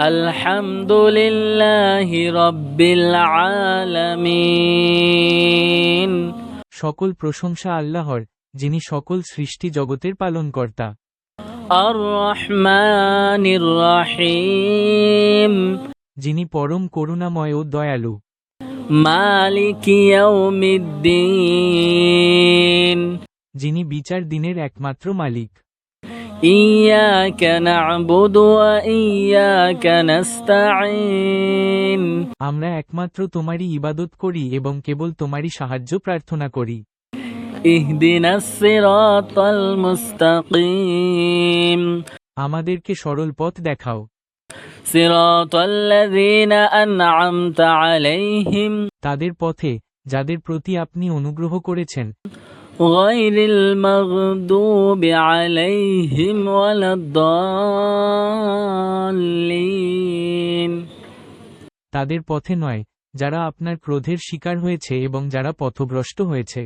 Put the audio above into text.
الحمد لله رب العالمين সকল প্রশংসা আল্লাহর যিনি সকল সৃষ্টি জগতের পালনকর্তা الرحمن الرحيم যিনি পরম করুণাময় ও দয়ালু مالك يوم الدين যিনি বিচার দিনের একমাত্র মালিক إياك نعبد وإياك نستعين আমরা একমাত্র তোমারই ইবাদত করি এবং কেবল তোমারই সাহায্য প্রার্থনা করি اهدنا الصراط المستقيم আমাদেরকে সরল পথ দেখাও صراط الذين أنعمت عليهم তাদের পথে যাদের প্রতি আপনি অনুগ্রহ করেছেন غير المغضوب عليهم ولا الضالين তাদের পথে নয় যারা আপনার ক্রোধের শিকার হয়েছে এবং যারা পথভ্রষ্ট হয়েছে